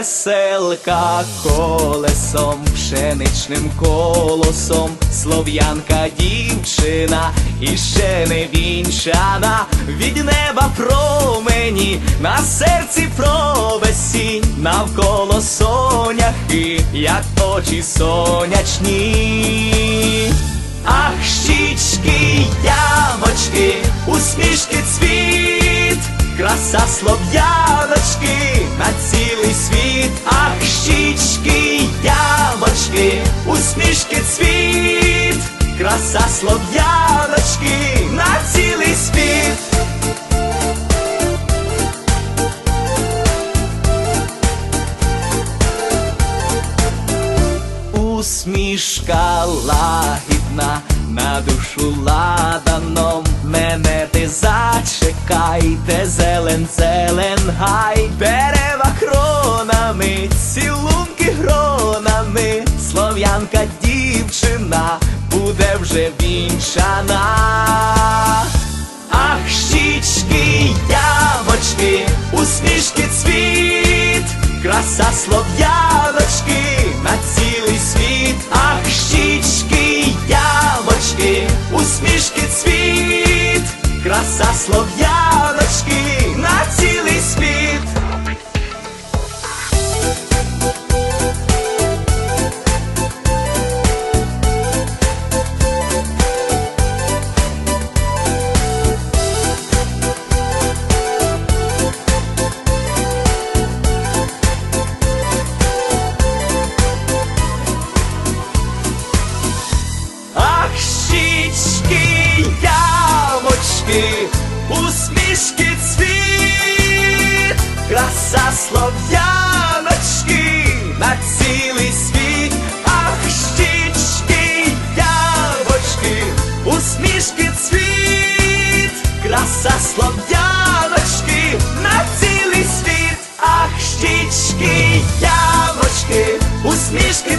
веселка колесом, пшеничним колосом, слов'янка дівчина і ще не вінчана, від неба промені, на серці провесінь, навколо соняхи, як очі сонячні. Краса слов'яночки на цілий світ, ах, щічки, ямочки, усмішки цвіт, краса слов'яночки на цілий світ. Усмішка лагідна на душу ладаном зелен, зелен дерева кронами, цілунки гронами, слов'янка дівчина буде вже вінчана. Ах, щічки, ямочки, усмішки цвіт, краса слов'яночки на цілий світ, ах, щічки, ямочки, усмішки цвіт, краса слов'яночки слов'яночки на цілий світ, ах, щічки, ябочки, усмішки цвіт, краса слов'яночки на цілий світ, ах, щічки, яблочки, усмішки